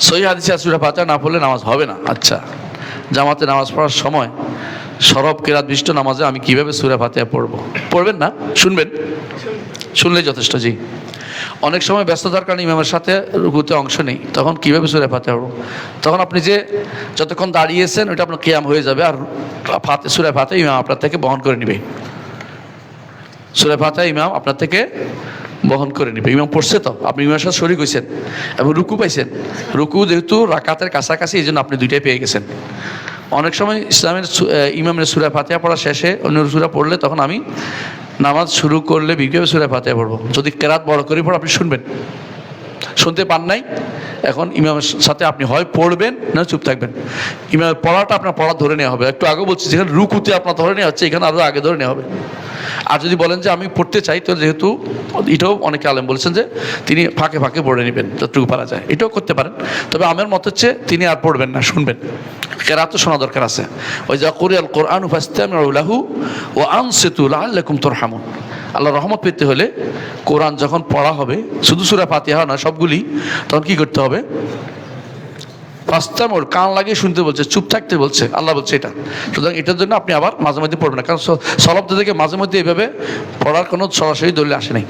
সহি হাদিসে সুরা ফাতিহা না পড়লে নামাজ হবে না। আচ্ছা জামাতে নামাজ পড়ার সময় সরব, কেরাত, বিষ্ট নামাজে আমি কীভাবে সুরা ফাতিহা পড়ব? পড়বেন না? শুনবেন? শুনলেই যথেষ্ট, জি। অনেক সময় ব্যস্ততার কারণে ইমামের সাথে রুকুতে অংশ নেই। তখন কীভাবে সুরে ফাতে হব তখন আপনি যে যতক্ষণ দাঁড়িয়েছেন ওটা আপনার কেয়াম হয়ে যাবে। আর ফাতে, সুরে ফাতে ইমাম আপনার থেকে বহন করে নেবে। সুরে ফাতে ইমাম আপনার থেকে বহন করে নিবে। ইমাম পড়ছে তো? আপনি ইমামের সাথে শরিক হয়েছেন এবং রুকু পাইছেন। রুকু যেহেতু রাকাতের কাছাকাছি, এই জন্য আপনি দুইটাই পেয়ে গেছেন। অনেক সময় ইসলামের ইমামের সুরা ফাতিহা পড়া শেষে অন্য সুরা পড়লে তখন আমি নামাজ শুরু করলে বিকেলে সুরা ফাতিহা পড়ব। যদি কেরাত বড় করে পড়ো, আপনি শুনবেন। শুনতে পান নাই, এখন ইমামের সাথে আপনি হয় পড়বেন না চুপ থাকবেন। ইমামের পড়াটা আপনার পড়া ধরে নেওয়া হবে। একটু আগে বলছি, যেখানে রুকুতে আপনার ধরে নেওয়া হচ্ছে, এখানে আরও আগে ধরে নেওয়া হবে। আর যদি বলেন যে আমি পড়তে চাই, তো যেহেতু এটাও অনেকে আলেম বলেছেন যে তিনি ফাঁকে ফাঁকে পড়ে নেবেন, যতটুকু পারা যায়। এটাও করতে পারেন। তবে আমার মত হচ্ছে তিনি আর পড়বেন না, শুনবেন। কেরাত শোনা দরকার আছে। ওই যা কোরিয়াল কোরআন ফাস্তামিউলাহু ও আনসিতু লাআল্লাকুম তুরহামুন। আল্লাহ রহমত পেতে হলে কোরআন যখন পড়া হবে, শুধু সুরা ফাতিহা না সবগুলি, তখন কি করতে হবে? ফাস্তামর কান লাগিয়ে শুনতে বলছে, চুপ থাকতে বলছে, আল্লাহ বলছে এটা। সুতরাং এটার জন্য আপনি আবার মাঝে মধ্যে পড়বেন না। কারণ সলব্দ থেকে মাঝে মধ্যে এভাবে পড়ার কোনো সরাসরি দলিল আসে নাই।